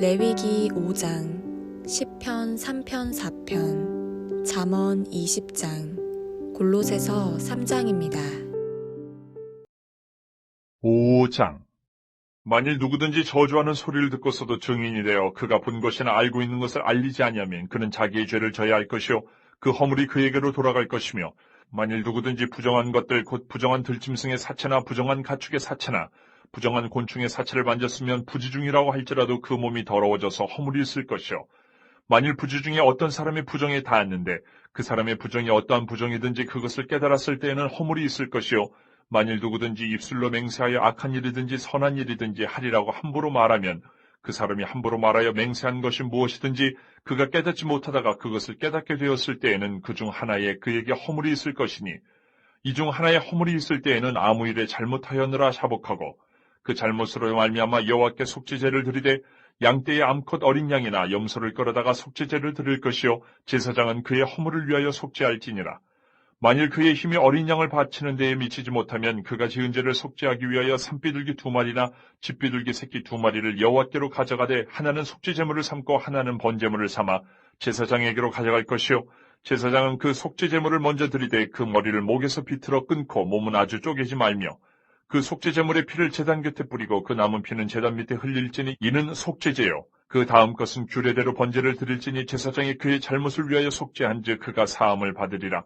레위기 5장, 10편, 3편, 4편, 잠언 20장, 골로새서 3장입니다. 5장 만일 누구든지 저주하는 소리를 듣고서도 증인이 되어 그가 본 것이나 알고 있는 것을 알리지 아니하면 그는 자기의 죄를 져야 할 것이요 그 허물이 그에게로 돌아갈 것이며 만일 누구든지 부정한 것들 곧 부정한 들짐승의 사체나 부정한 가축의 사체나 부정한 곤충의 사체를 만졌으면 부지중이라고 할지라도 그 몸이 더러워져서 허물이 있을 것이요. 만일 부지 중에 어떤 사람이 부정에 닿았는데 그 사람의 부정이 어떠한 부정이든지 그것을 깨달았을 때에는 허물이 있을 것이요. 만일 누구든지 입술로 맹세하여 악한 일이든지 선한 일이든지 하리라고 함부로 말하면 그 사람이 함부로 말하여 맹세한 것이 무엇이든지 그가 깨닫지 못하다가 그것을 깨닫게 되었을 때에는 그 중 하나에 그에게 허물이 있을 것이니 이 중 하나에 허물이 있을 때에는 아무 일에 잘못하였느라 자복하고 그 잘못으로 말미암아 여호와께 속죄제를 드리되 양떼의 암컷 어린 양이나 염소를 끌어다가 속죄제를 드릴 것이요 제사장은 그의 허물을 위하여 속죄할지니라. 만일 그의 힘이 어린 양을 바치는 데에 미치지 못하면 그가 지은 죄를 속죄하기 위하여 산비둘기 두 마리나 집비둘기 새끼 두 마리를 여호와께로 가져가되 하나는 속죄제물을 삼고 하나는 번제물을 삼아 제사장에게로 가져갈 것이요 제사장은 그 속죄제물을 먼저 드리되 그 머리를 목에서 비틀어 끊고 몸은 아주 쪼개지 말며 그 속죄제물의 피를 제단 곁에 뿌리고 그 남은 피는 제단 밑에 흘릴지니 이는 속죄제요. 그 다음 것은 규례대로 번제를 드릴지니 제사장이 그의 잘못을 위하여 속죄한즉 그가 사함을 받으리라.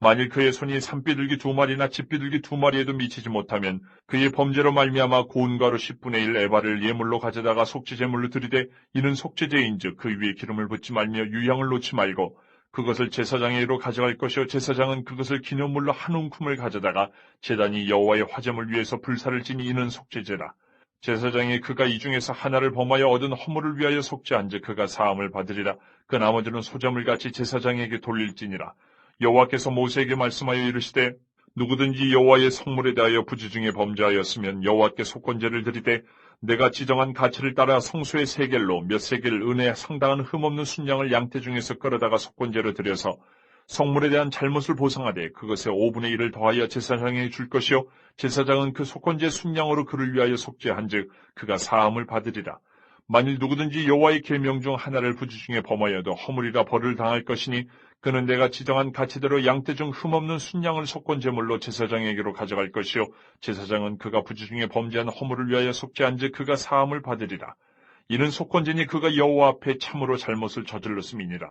만일 그의 손이 산비둘기 두 마리나 집비둘기 두 마리에도 미치지 못하면 그의 범죄로 말미암아 고운 가루 10분의 1 에바를 예물로 가져다가 속죄제물로 드리되 이는 속죄제인즉 그 위에 기름을 붓지 말며 유향을 놓지 말고 그것을 제사장에게로 가져갈 것이요 제사장은 그것을 기념물로 한 움큼을 가져다가 제단이 여호와의 화제물 위에서 불사를 지니 이는 속죄제라. 제사장이 그가 이 중에서 하나를 범하여 얻은 허물을 위하여 속죄한즉 그가 사함을 받으리라. 그 나머지는 소자물 같이 제사장에게 돌릴지니라. 여호와께서 모세에게 말씀하여 이르시되 누구든지 여호와의 성물에 대하여 부지 중에 범죄하였으면 여호와께 속건제를 드리되 내가 지정한 가치를 따라 성소의 세겔로 몇 세겔 은혜 상당한 흠없는 순양을 양떼 중에서 끌어다가 속건제로 드려서 성물에 대한 잘못을 보상하되 그것의 5분의 1을 더하여 제사장에게 줄 것이요. 제사장은 그 속건제 순양으로 그를 위하여 속죄한즉 그가 사함을 받으리라. 만일 누구든지 여호와의 계명 중 하나를 부지 중에 범하여도 허물이라 벌을 당할 것이니 그는 내가 지정한 가치대로 양떼 중 흠없는 순양을 속건 제물로 제사장에게로 가져갈 것이요. 제사장은 그가 부지 중에 범죄한 허물을 위하여 속죄 한즉 그가 사함을 받으리라. 이는 속건제니 그가 여호와 앞에 참으로 잘못을 저질렀음이니라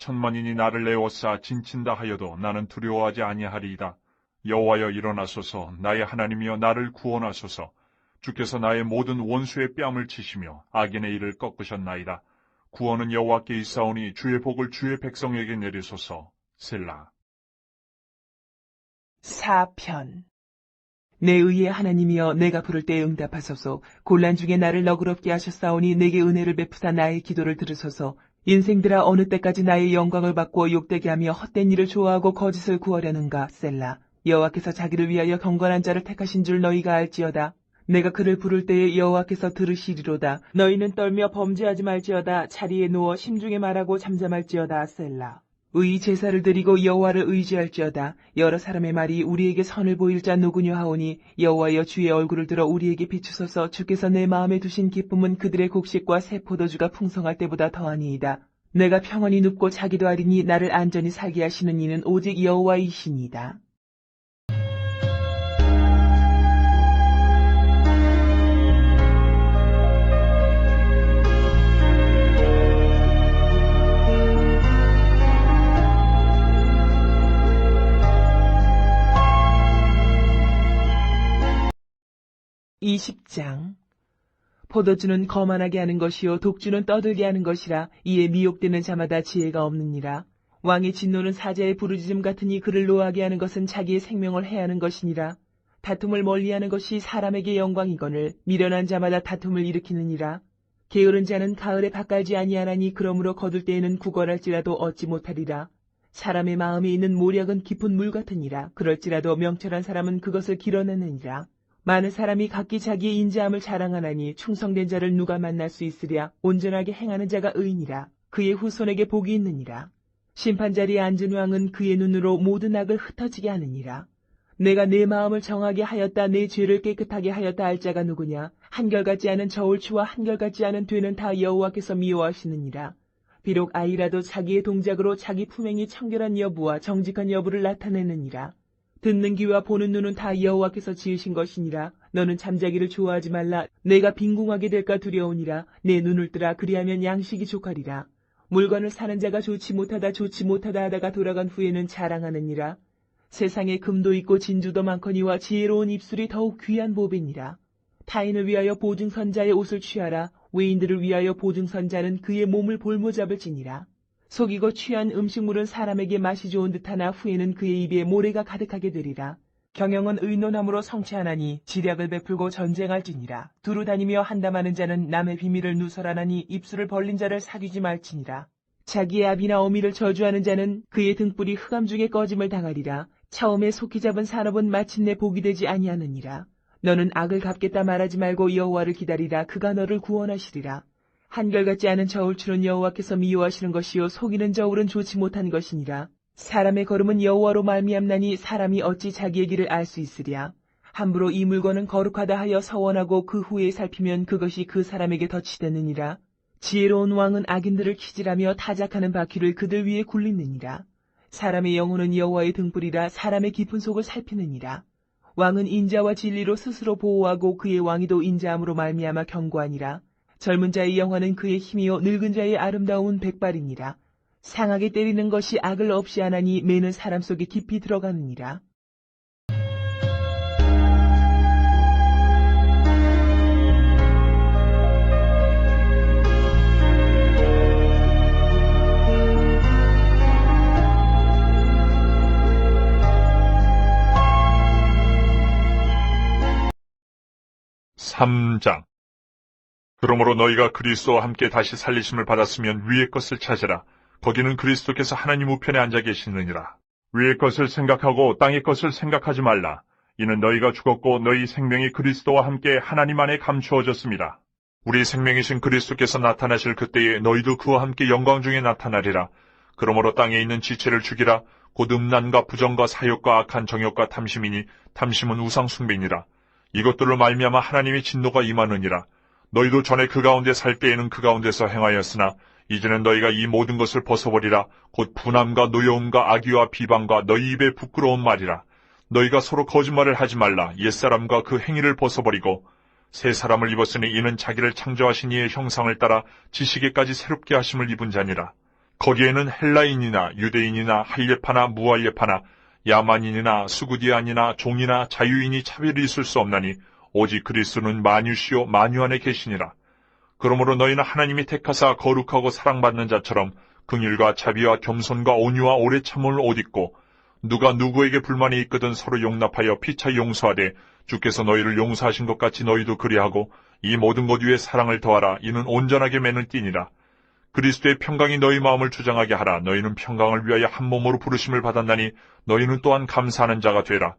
천만인이 나를 내어싸 진친다 하여도 나는 두려워하지 아니하리이다. 여호와여 일어나소서 나의 하나님이여 나를 구원하소서 주께서 나의 모든 원수의 뺨을 치시며 악인의 일을 꺾으셨나이다. 구원은 여호와께 있사오니 주의 복을 주의 백성에게 내리소서 셀라. 4편 내 의의 하나님이여 내가 부를 때 응답하소서 곤란 중에 나를 너그럽게 하셨사오니 내게 은혜를 베푸사 나의 기도를 들으소서 인생들아 어느 때까지 나의 영광을 받고 욕되게 하며 헛된 일을 좋아하고 거짓을 구하려는가 셀라? 여호와께서 자기를 위하여 경건한 자를 택하신 줄 너희가 알지어다. 내가 그를 부를 때에 여호와께서 들으시리로다. 너희는 떨며 범죄하지 말지어다. 자리에 누워 심중에 말하고 잠잠할지어다 셀라 의 제사를 드리고 여호와를 의지할지어다. 여러 사람의 말이 우리에게 선을 보일 자 누구냐 하오니 여호와여 주의 얼굴을 들어 우리에게 비추소서. 주께서 내 마음에 두신 기쁨은 그들의 곡식과 새 포도주가 풍성할 때보다 더하니이다. 내가 평안히 눕고 자기도 하리니 나를 안전히 살게 하시는 이는 오직 여호와이시니이다 이십장 포도주는 거만하게 하는 것이요 독주는 떠들게 하는 것이라 이에 미혹되는 자마다 지혜가 없느니라. 왕의 진노는 사자의 부르짖음 같으니 그를 노하게 하는 것은 자기의 생명을 해하는 것이니라. 다툼을 멀리하는 것이 사람에게 영광이거늘 미련한 자마다 다툼을 일으키느니라. 게으른 자는 가을에 밭갈지 아니하나니 그러므로 거둘 때에는 구걸할지라도 얻지 못하리라. 사람의 마음에 있는 모략은 깊은 물 같으니라. 그럴지라도 명철한 사람은 그것을 길어내느니라. 많은 사람이 각기 자기의 인자함을 자랑하나니 충성된 자를 누가 만날 수 있으랴. 온전하게 행하는 자가 의인이라. 그의 후손에게 복이 있느니라. 심판 자리에 앉은 왕은 그의 눈으로 모든 악을 흩어지게 하느니라. 내가 내 마음을 정하게 하였다 내 죄를 깨끗하게 하였다 할 자가 누구냐 한결같지 않은 저울추와 한결같지 않은 되는 다 여호와께서 미워하시느니라 비록 아이라도 자기의 동작으로 자기 품행이 청결한 여부와 정직한 여부를 나타내느니라 듣는 귀와 보는 눈은 다 여호와께서 지으신 것이니라 너는 잠자기를 좋아하지 말라 내가 빈궁하게 될까 두려우니라 내 눈을 뜨라 그리하면 양식이 족하리라 물건을 사는 자가 좋지 못하다 좋지 못하다 하다가 돌아간 후에는 자랑하느니라 세상에 금도 있고 진주도 많거니와 지혜로운 입술이 더욱 귀한 보배니라. 타인을 위하여 보증선자의 옷을 취하라. 외인들을 위하여 보증선자는 그의 몸을 볼모잡을지니라. 속이고 취한 음식물은 사람에게 맛이 좋은 듯하나 후에는 그의 입에 모래가 가득하게 되리라. 경영은 의논함으로 성취하나니 지략을 베풀고 전쟁할지니라. 두루 다니며 한담하는 자는 남의 비밀을 누설하나니 입술을 벌린 자를 사귀지 말지니라. 자기의 아비나 어미를 저주하는 자는 그의 등불이 흑암 중에 꺼짐을 당하리라. 처음에 속히 잡은 산업은 마침내 복이 되지 아니하느니라. 너는 악을 갚겠다 말하지 말고 여호와를 기다리라. 그가 너를 구원하시리라. 한결같지 않은 저울추는 여호와께서 미워하시는 것이요 속이는 저울은 좋지 못한 것이니라. 사람의 걸음은 여호와로 말미암나니 사람이 어찌 자기의 길을 알 수 있으랴. 함부로 이 물건은 거룩하다 하여 서원하고 그 후에 살피면 그것이 그 사람에게 덧치되느니라. 지혜로운 왕은 악인들을 키질하며 타작하는 바퀴를 그들 위에 굴리느니라. 사람의 영혼은 여호와의 등불이라 사람의 깊은 속을 살피느니라. 왕은 인자와 진리로 스스로 보호하고 그의 왕위도 인자함으로 말미암아 경고하니라. 젊은 자의 영화는 그의 힘이요 늙은 자의 아름다운 백발이니라. 상하게 때리는 것이 악을 없이 하나니 매는 사람 속에 깊이 들어가느니라. 삼장 그러므로 너희가 그리스도와 함께 다시 살리심을 받았으면 위의 것을 찾으라. 거기는 그리스도께서 하나님 우편에 앉아 계시느니라. 위의 것을 생각하고 땅의 것을 생각하지 말라. 이는 너희가 죽었고 너희 생명이 그리스도와 함께 하나님 안에 감추어졌습니다. 우리 생명이신 그리스도께서 나타나실 그때에 너희도 그와 함께 영광 중에 나타나리라. 그러므로 땅에 있는 지체를 죽이라. 곧 음란과 부정과 사욕과 악한 정욕과 탐심이니 탐심은 우상 숭배니라. 이것들로 말미암아 하나님의 진노가 임하느니라. 너희도 전에 그 가운데 살 때에는 그 가운데서 행하였으나 이제는 너희가 이 모든 것을 벗어버리라. 곧 분함과 노여움과 악의와 비방과 너희 입에 부끄러운 말이라. 너희가 서로 거짓말을 하지 말라. 옛사람과 그 행위를 벗어버리고 새 사람을 입었으니 이는 자기를 창조하신 이의 형상을 따라 지식에까지 새롭게 하심을 입은 자니라. 거기에는 헬라인이나 유대인이나 할례파나 무할례파나 야만인이나 수구디안이나 종이나 자유인이 차별이 있을 수 없나니 오직 그리스도는 만유시요 만유 안에 계시니라. 그러므로 너희는 하나님이 택하사 거룩하고 사랑받는 자처럼 긍휼과 자비와 겸손과 온유와 오래 참음을 옷 입고 누가 누구에게 불만이 있거든 서로 용납하여 피차 용서하되 주께서 너희를 용서하신 것 같이 너희도 그리하고 이 모든 것 위에 사랑을 더하라 이는 온전하게 매는 띠니라. 그리스도의 평강이 너희 마음을 주장하게 하라. 너희는 평강을 위하여 한 몸으로 부르심을 받았나니 너희는 또한 감사하는 자가 되라.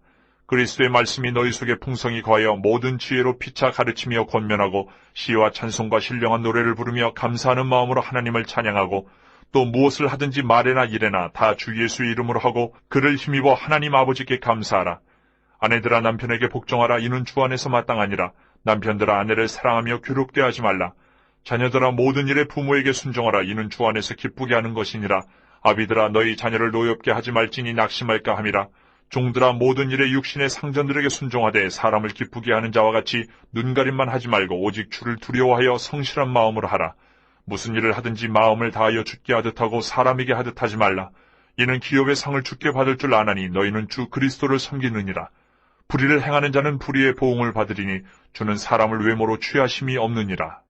그리스도의 말씀이 너희 속에 풍성히 거하여 모든 지혜로 피차 가르치며 권면하고 시와 찬송과 신령한 노래를 부르며 감사하는 마음으로 하나님을 찬양하고 또 무엇을 하든지 말에나 일에나 다 주 예수의 이름으로 하고 그를 힘입어 하나님 아버지께 감사하라. 아내들아 남편에게 복종하라. 이는 주 안에서 마땅하니라. 남편들아 아내를 사랑하며 괴롭게 하지 말라. 자녀들아 모든 일에 부모에게 순종하라. 이는 주 안에서 기쁘게 하는 것이니라. 아비들아 너희 자녀를 노엽게 하지 말지니 낙심할까 함이라. 종들아 모든 일에 육신의 상전들에게 순종하되 사람을 기쁘게 하는 자와 같이 눈가림만 하지 말고 오직 주를 두려워하여 성실한 마음으로 하라. 무슨 일을 하든지 마음을 다하여 죽게 하듯 하고 사람에게 하듯 하지 말라. 이는 기업의 상을 죽게 받을 줄 아나니 너희는 주 그리스도를 섬기느니라. 불의를 행하는 자는 불의의 보응을 받으리니 주는 사람을 외모로 취하심이 없느니라.